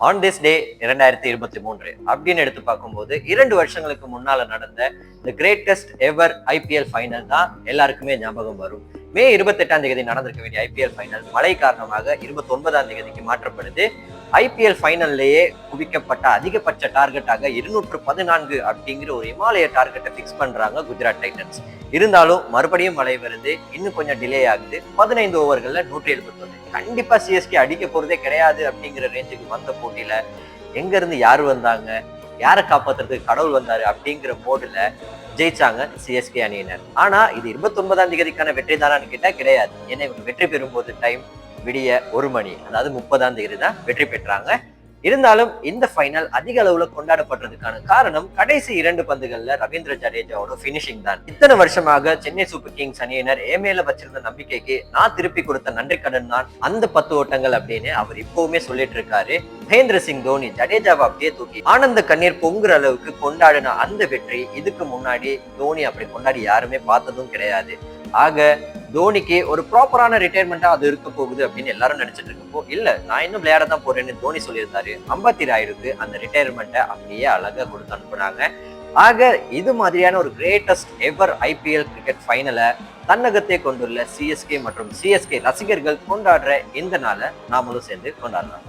On this day இரண்டாயிரத்தி இருபத்தி மூன்று அப்படின்னு எடுத்து பார்க்கும்போது இரண்டு வருஷங்களுக்கு முன்னால நடந்த the greatest ever IPL final தான் எல்லாருக்குமே ஞாபகம் வரும். மே இருபத்தெட்டாம் தேதி நடந்திருக்க வேண்டிய ஐபிஎல் ஃபைனல் மழை காரணமாக இருபத்தொன்பதாம் தேதிக்கு மாற்றப்படுது. ஐபிஎல் ஃபைனல்லையே குவிக்கப்பட்ட அதிகபட்ச டார்கெட்டாக இருநூற்று பதினான்கு அப்படிங்கிற ஒரு இமாலய டார்கெட்டை ஃபிக்ஸ் பண்ணுறாங்க குஜராத் டைட்டன்ஸ் இருந்தாலும் மறுபடியும் மழை வருது. இன்னும் கொஞ்சம் டிலே ஆகுது. பதினைந்து ஓவர்கள்ல நூற்றி எழுபத்தொன்று கண்டிப்பாக சிஎஸ்கே அடிக்க போகிறதே கிடையாது அப்படிங்கிற ரேஞ்சுக்கு வந்த போட்டியில எங்கேருந்து யார் வந்தாங்க? யாரை காப்பாத்துறதுக்கு கடவுள் வந்தாரு அப்படிங்கிற மோடில் ஜெயிச்சாங்க சிஎஸ்கே அணியினர். ஆனா இது இருபத்தி ஒன்பதாம் தேதிக்கான வெற்றி தானான்னு கேட்டா கிடையாது. ஏன்னா இவங்க வெற்றி பெறும்போது டைம் விடிய ஒரு மணி அதாவது முப்பதாம் தேதி தான் வெற்றி பெற்றாங்க. இருந்தாலும் இந்த ஃபைனல் அதிக அளவுல கொண்டாடப்படுறதுக்கான காரணம் கடைசி இரண்டு பந்துகள்ல ரவீந்திர ஜடேஜாவோட பினிஷிங் தான். இத்தனை வருஷமாக சென்னை சூப்பர் கிங்ஸ் அணியினர் ஏமேல வச்சிருந்த நம்பிக்கைக்கு நான் திருப்பி கொடுத்த நன்றி கடன் தான் அந்த பத்து ஓட்டங்கள் அப்படின்னு அவர் இப்பவுமே சொல்லிட்டு இருக்காரு. மகேந்திர சிங் தோனி ஜடேஜாவை அப்படியே தூக்கி ஆனந்த கண்ணீர் பொங்குற அளவுக்கு கொண்டாடின அந்த வெற்றி இதுக்கு முன்னாடி தோனி அப்படி கொண்டாடி யாருமே பார்த்ததும் கிடையாது. ஆக தோனிக்கு ஒரு ப்ராப்பரான ரிட்டையர்மெண்ட்டாக அது இருக்க போகுது அப்படின்னு எல்லாரும் நினைச்சிட்டு இருக்கப்போ இல்ல நான் இன்னும் விளையாட தான் போறேன்னு தோனி சொல்லியிருந்தாரு. ஐம்பத்தி ராயுடுக்கு அந்த ரிட்டையர்மெண்ட்டை அப்படியே அழகா கொடுத்து அனுப்புனாங்க. ஆக இது மாதிரியான ஒரு கிரேட்டஸ்ட் எவர் ஐபிஎல் கிரிக்கெட் ஃபைனலை தன்னகத்தை கொண்டுள்ள சிஎஸ்கே மற்றும் சிஎஸ்கே ரசிகர்கள் கொண்டாடுற இந்த நாளை நாமளும் சேர்ந்து கொண்டாடலாம்.